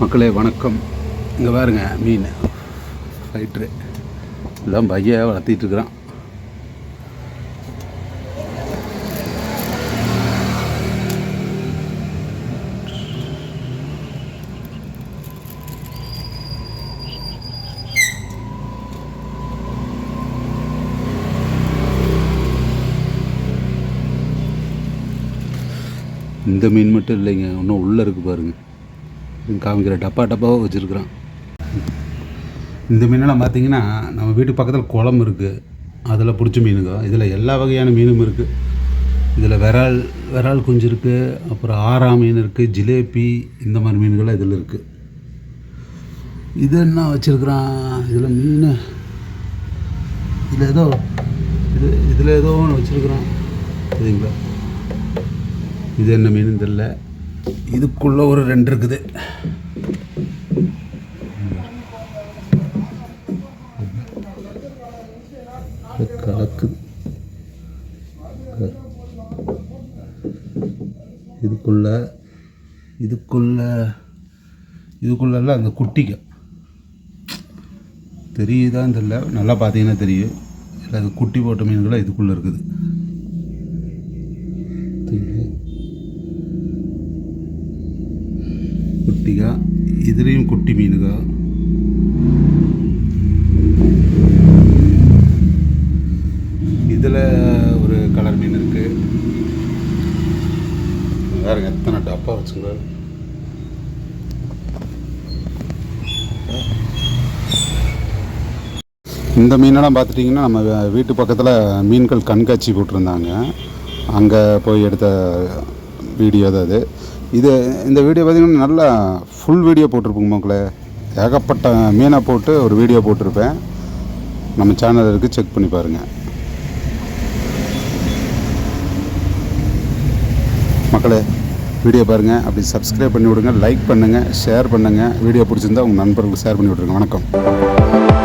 மக்களே வணக்கம். இங்கே பாருங்க மீன். ஃபைட்ரு எல்லாம் பைய வளர்த்திட்டு இந்த மீன் மட்டும் இல்லைங்க இன்னும் உள்ளே இருக்கு பாருங்கள் காமிக்கிற டப்பா டப்பாவாக வச்சுருக்குறான். இந்த மீனெல்லாம் பார்த்தீங்கன்னா நம்ம வீட்டு பக்கத்தில் குளம் இருக்குது அதில் பிடிச்ச மீனுங்க. இதில் எல்லா வகையான மீனும் இருக்குது இதில் விரால் விரால் குஞ்சு இருக்குது அப்புறம் ஆறா மீன் இருக்குது ஜிலேபி இந்த மாதிரி மீன்கள்லாம் இதில் இருக்குது இது என்ன வச்சுருக்குறான்? இதில் மீன் இதில் ஏதோ இது இதில் ஏதோ ஒன்று வச்சுருக்குறான். சரிங்களா? இது என்ன மீன் தெரியல. இதுக்குள்ளே ஒரு ரெண்டு இருக்குது. கலக்கு. இதுக்குள்ள இதுக்குள்ள இதுக்குள்ளெல்லாம் அந்த குட்டிக்கும் தெரியுதான்னு தெரியல. நல்லா பார்த்தீங்கன்னா தெரியும். இல்லை அது குட்டி போட்ட மீன்களாம் இதுக்குள்ளே இருக்குது. குட்டிகா இதுலேயும் குட்டி மீனுங்க இதில் ஒரு கலர் மீன் இருக்குது வேறுங்க எத்தனை டப்பா வச்சுங்க? இந்த மீனெல்லாம் பார்த்துட்டிங்கன்னா நம்ம வீட்டு பக்கத்தில் மீன்கள் கண்காட்சி போட்டிருந்தாங்க. அங்கே போய் எடுத்த வீடியோ தான் அது. இது இந்த வீடியோ பார்த்திங்கன்னா நல்லா ஃபுல் வீடியோ போட்டிருப்போங்க மக்களே. ஏகப்பட்ட மீனை போட்டு ஒரு வீடியோ போட்டிருப்பேன். நம்ம சேனல் இருக்குது செக் பண்ணி பாருங்கள் மக்களே வீடியோ பாருங்கள் அப்படி சப்ஸ்கிரைப் பண்ணி விடுங்க லைக் பண்ணுங்கள் ஷேர் பண்ணுங்கள் வீடியோ பிடிச்சிருந்தா உங்கள் நண்பர்களுக்கு ஷேர் பண்ணி விட்ருங்க வணக்கம்.